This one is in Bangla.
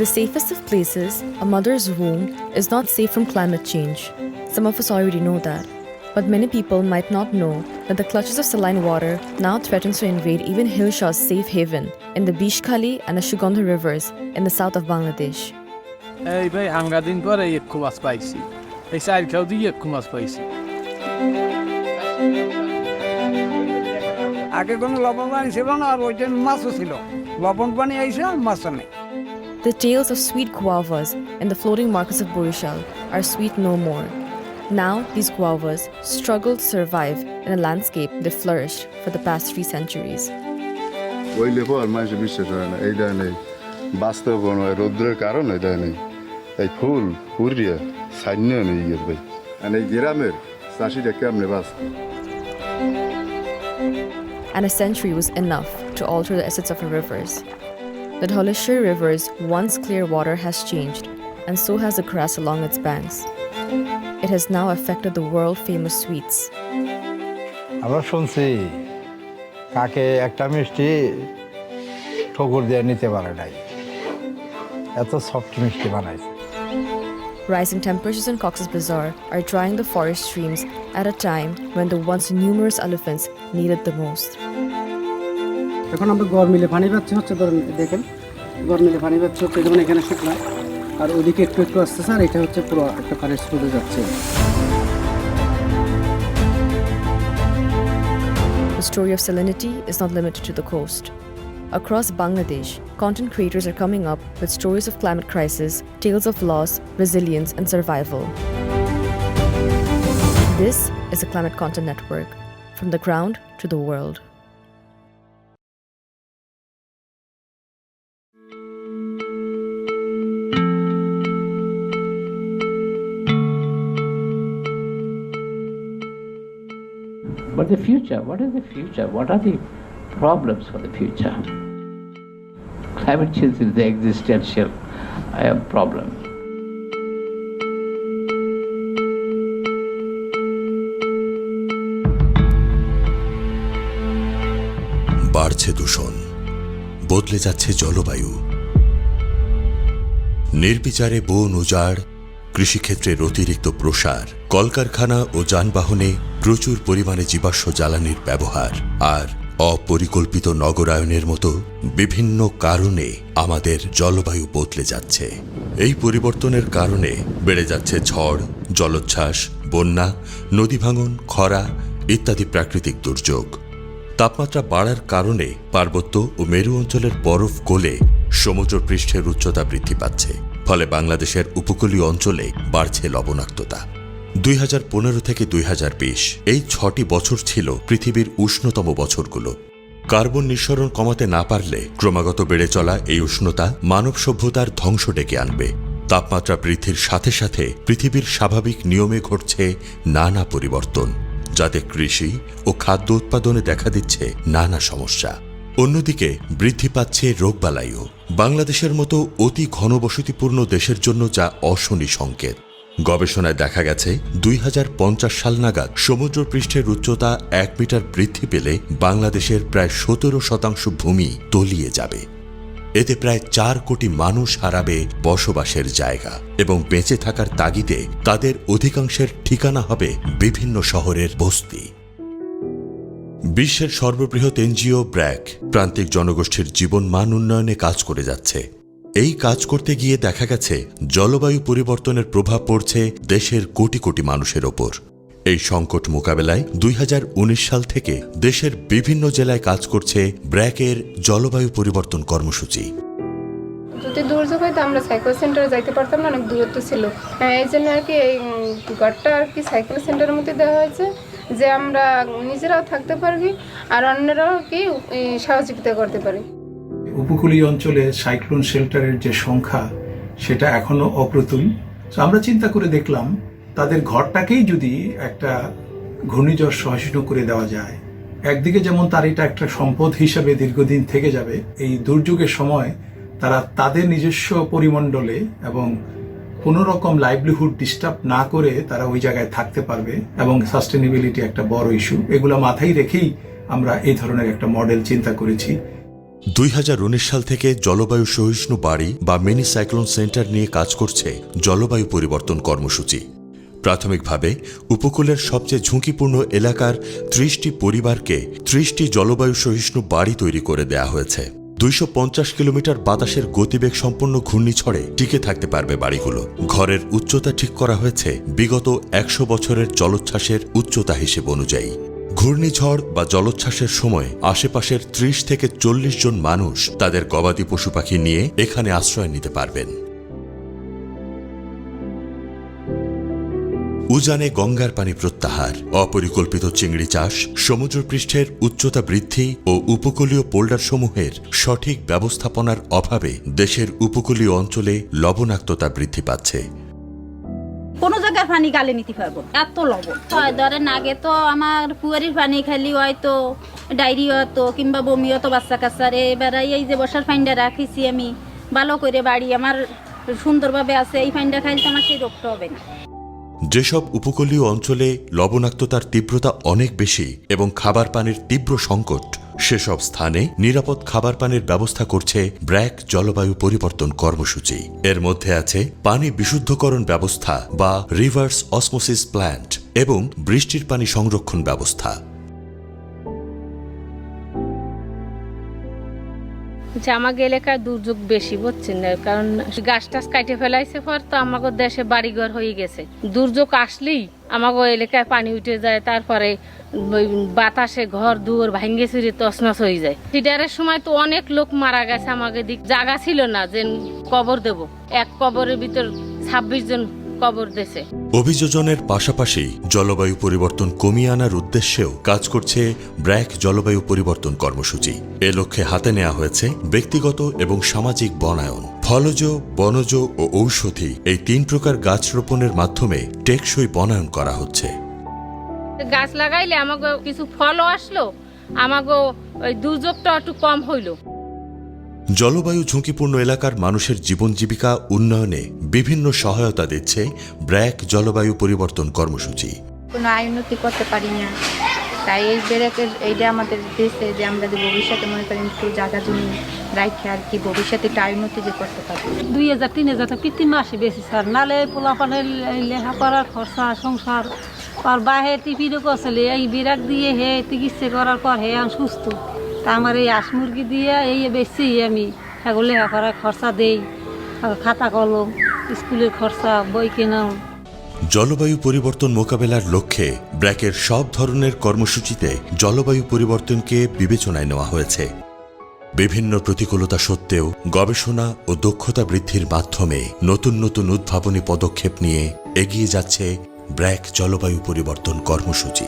the safest of places, a mother's womb is not safe from climate change. Some of us already know that. But many people might not know that the clutches of saline water now threatens to invade even Hillshaw's safe haven in the Bishkali and the Shugandha rivers in the south of Bangladesh. এই ভাই আমরা দিন পরে একটু মাছ পাইছি এই চার খেয়াও দিয়ে একটু মাছ পাইছি আগে কোনো লবণ পানি ছিল না আর ওইটা মাছও ছিল লবণ পানি আইসে আর মাছ নেই The tales of sweet guavas in the floating markets of Borishal are sweet no more. Now, these guavas struggle to survive in a landscape that flourished for the past three centuries. ওইলে পর মানুষ বিশ্বাস হয় না এইটা নেই বাস্তব নয় রৌদ্রের কারণ এটা নেই এই ফুল ফুরিয়া সান্য নেই ইয়ের ভাই আর এই গ্রামের চাষিটা কেমনে বাস and a century was enough to alter the essence of our rivers. The Dholeshwar River's once clear water has changed, and so has the grass along its banks. It has now affected the world famous sweets. আমরা শুনছি কাকে একটা মিষ্টি ঠকুর দিয়ে নিতে পারে নাই এত সফট মিষ্টি বানাইছে Rising temperatures in Cox's Bazar are drying the forest streams at a time when the once numerous elephants needed the most. এখন আমরা গড় মিলে পানি পাচ্ছি হচ্ছে ধরেন দেখেন গড় পানি পাচ্ছি হচ্ছে যেমন এখানে শুকনা আর ওইদিকে একটু একটু আসতেছে আর এটা হচ্ছে পুরো একটা পানির স্রোতে যাচ্ছে The story of salinity is not limited to the coast. Across Bangladesh, content creators are coming up with stories of climate crisis, tales of loss, resilience, and survival. This is the Climate Content Network, from the ground to the world. But the future, what is the future? What are the problems for the future? Climate change is the existential uh, problem. বাড়ছে দূষণ বদলে যাচ্ছে জলবায়ু নির্বিচারে বন উজাড় কৃষিক্ষেত্রের অতিরিক্ত প্রসার কলকারখানা ও যানবাহনে প্রচুর পরিমাণে জীবাশ্ম জ্বালানির ব্যবহার আর অপরিকল্পিত নগরায়নের মতো বিভিন্ন কারণে আমাদের জলবায়ু বদলে যাচ্ছে। এই পরিবর্তনের কারণে বেড়ে যাচ্ছে ঝড়, জলোচ্ছ্বাস, বন্যা, নদী ভাঙন, খরা ইত্যাদি প্রাকৃতিক দুর্যোগ। তাপমাত্রা বাড়ার কারণে পার্বত্য ও মেরু অঞ্চলের বরফ গলে সমুদ্র পৃষ্ঠের উচ্চতা বৃদ্ধি পাচ্ছে, ফলে বাংলাদেশের উপকূলীয় অঞ্চলে বাড়ছে লবণাক্ততা। দুই হাজার পনেরো থেকে দুই হাজার বিশ, এই ছটি বছর ছিল পৃথিবীর উষ্ণতম বছরগুলো। কার্বন নিঃসরণ কমাতে না পারলে ক্রমাগত বেড়ে চলা এই উষ্ণতা মানব সভ্যতার ধ্বংস ডেকে আনবে। তাপমাত্রা বৃদ্ধির সাথে সাথে পৃথিবীর স্বাভাবিক নিয়মে ঘটছে নানা পরিবর্তন, যাতে কৃষি ও খাদ্য উৎপাদনে দেখা দিচ্ছে নানা সমস্যা। অন্যদিকে বৃদ্ধি পাচ্ছে রোগবালাইও। বাংলাদেশের মতো অতি ঘনবসতিপূর্ণ দেশের জন্য যা অশনি সংকেত। গবেষণায় দেখা গেছে, দুই হাজার পঞ্চাশ সাল নাগাদ সমুদ্র পৃষ্ঠের উচ্চতা এক মিটার বৃদ্ধি পেলে বাংলাদেশের প্রায় সতেরো শতাংশ ভূমি তলিয়ে যাবে। এতে প্রায় চার কোটি মানুষ হারাবে বসবাসের জায়গা এবং বেঁচে থাকার তাগিদে তাদের অধিকাংশের ঠিকানা হবে বিভিন্ন শহরের বস্তি। বিশ্বের সর্ববৃহৎ এনজিও ব্র্যাক প্রান্তিক জনগোষ্ঠীর জীবন মান উন্নয়নে কাজ করে যাচ্ছে। এই কাজ করতে গিয়ে দেখা গেছে, জলবায়ু পরিবর্তনের প্রভাব পড়ছে দেশের কোটি কোটি মানুষের ওপর। এই সংকট মোকাবেলায় দুই হাজার উনিশ সাল থেকে দেশের বিভিন্ন জেলায় কাজ করছে ব্র্যাকের জলবায়ু পরিবর্তন কর্মসূচি। যদি দুর্যোগ হয়তো আমরা সাইকেল সেন্টারে যাইতে পারতাম না, অনেক দূরত্ব ছিল। হ্যাঁ এই জন্য আর কি এই ঘরটা আর কি সাইকেল সেন্টারের মধ্যে দেওয়া হয়েছে, যে আমরা নিজেরাও থাকতে পারি আর অন্যরাও কি সহযোগিতা করতে পারি। উপকূলীয় অঞ্চলে সাইক্লোন শেল্টারের যে সংখ্যা, সেটা এখনও অপ্রতুল। তো আমরা চিন্তা করে দেখলাম, তাদের ঘরটাকেই যদি একটা ঘূর্ণিঝড় সহিষ্ণু করে দেওয়া যায়, একদিকে যেমন তার এটা একটা সম্পদ হিসাবে দীর্ঘদিন থেকে যাবে, এই দুর্যোগের সময় তারা তাদের নিজস্ব পরিমণ্ডলে এবং কোনো রকম লাইভলিহুড ডিস্টার্ব না করে তারা ওই জায়গায় থাকতে পারবে এবং সাস্টেনেবিলিটি একটা বড় ইস্যু এগুলো মাথায় রেখেই আমরা এই ধরনের একটা মডেল চিন্তা করেছি। দুই হাজার উনিশ সাল থেকে জলবায়ু সহিষ্ণু বাড়ি বা মিনি সাইক্লোন সেন্টার নিয়ে কাজ করছে জলবায়ু পরিবর্তন কর্মসূচি। প্রাথমিকভাবে, উপকূলের সবচেয়ে ঝুঁকিপূর্ণ এলাকার ত্রিশটি পরিবারকে ত্রিশটি জলবায়ু সহিষ্ণু বাড়ি তৈরি করে দেয়া হয়েছে। দুইশ পঞ্চাশ কিলোমিটার বাতাসের গতিবেগ সম্পন্ন ঘূর্ণিঝড়ে টিকে থাকতে পারবে বাড়িগুলো। ঘরের উচ্চতা ঠিক করা হয়েছে বিগত একশো বছরের জলোচ্ছ্বাসের উচ্চতা হিসেব অনুযায়ী। ঘূর্ণিঝড় বা জলোচ্ছ্বাসের সময় আশেপাশের ত্রিশ থেকে চল্লিশ জন মানুষ তাদের গবাদি পশু পাখি নিয়ে এখানে আশ্রয় নিতে পারবেন। উজানে গঙ্গার পানি প্রত্যাহার। অপরিকল্পিত চিংড়ি চাষ, সমুদ্রপৃষ্ঠের উচ্চতা বৃদ্ধি ও উপকূলীয় পোল্ডার সমূহের সঠিক ব্যবস্থাপনার অভাবে দেশের উপকূলীয় অঞ্চলে লবণাক্ততা বৃদ্ধি পাচ্ছে। কোনো জায়গার পানি গালে নিতে পারব এত লবণ। হয়, ধরেন আগে তো আমার পুয়ারির পানি খালি হয়তো, ডায়রি হতো কিংবা বমি হতো বাচ্চা কাচ্চার। এবার এই যে বসার ফাইনটা রাখিছি আমি, ভালো করে বাড়ি। আমার সুন্দরভাবে আছে, এই ফাইনটা খাইলে তো আমার সেই রোগটা হবে না। যেসব উপকূলীয় অঞ্চলে লবণাক্ততার তীব্রতা অনেক বেশি এবং খাবার পানির তীব্র সংকট, সেসব স্থানে নিরাপদ খাবার পানির ব্যবস্থা করছে ব্র্যাক জলবায়ু পরিবর্তন কর্মসূচি। এর মধ্যে আছে পানি বিশুদ্ধকরণ ব্যবস্থা বা রিভার্স অসমোসিস প্ল্যান্ট এবং বৃষ্টির পানি সংরক্ষণ ব্যবস্থা। আমাকে এলাকায় দুর্যোগ বেশি, বুঝছেন? না কারণ গাছ টাছ কাটে ফেলাইছে পর তো আমাকে দেশে বাড়িঘর হয়ে গেছে। দুর্যোগ আসলেই আমাকে এলাকায় পানি উঠে যায়, তারপরে বাতাসে ঘর দুয়ার ভাঙ্গে চুরে তছনছ হয়ে যায়। সিডারের সময় তো অনেক লোক মারা গেছে আমাকে দিক জায়গা ছিল না, যে কবর দেব। এক কবরের ভিতর ছাব্বিশ জন কবর দেছে। অভিযোজনের পাশাপাশি জলবায়ু পরিবর্তন কমিয়ে আনার উদ্দেশ্যেও কাজ করছে ব্র্যাক জলবায়ু পরিবর্তন কর্মসূচি। এ লক্ষ্যে হাতে নেওয়া হয়েছে ব্যক্তিগত এবং সামাজিক বনায়ন ফলজ বনজ ও ঔষধি এই তিন প্রকার গাছ রোপণের মাধ্যমে টেকসই বনায়ন করা হচ্ছে। গাছ লাগাইলে আমাকে কিছু ফলও আসলো আমাকে ওই দুর্যোগটা একটু কম হইল। জলবায়ু ঝুঁকিপূর্ণ এলাকার মানুষের জীবন জীবিকা উন্নয়নে বিভিন্ন সহায়তা দিচ্ছে ব্র্যাক জলবায়ু পরিবর্তন কর্মসূচি। কোনো আয় উন্নতি করতে পারি না। তাই এই বেড়াকে এইটা আমাদের দেশে যে আমরা যে ভবিষ্যতে মনে করেন একটু জায়গা জমি রাখি আর কি ভবিষ্যতে একটু আয় উন্নতি যে করতে পারি। দুই হাজার তিন হাজার তো কৃত্রিম মাসে বেশি স্যার। নালে পোলাপানের লেখাপড়ার খরচা সংসার আর বাহে টিফিনও করছিলে এই বিরাট দিয়ে হে চিকিৎসা করার পর হে আমি সুস্থ। তা আমার এই হাঁস মুরগি দিয়ে এই বেশি আমি এগুলো লেখাপড়ার খরচা দেই খাতা কলম, স্কুলের খরচা, বই কেনাও। জলবায়ু পরিবর্তন মোকাবেলার লক্ষ্যে ব্র্যাকের সব ধরনের কর্মসূচিতে জলবায়ু পরিবর্তনকে বিবেচনায় নেওয়া হয়েছে। বিভিন্ন প্রতিকূলতা সত্ত্বেও গবেষণা ও দক্ষতা বৃদ্ধির মাধ্যমে নতুন নতুন উদ্ভাবনী পদক্ষেপ নিয়ে এগিয়ে যাচ্ছে ব্র্যাক জলবায়ু পরিবর্তন কর্মসূচি।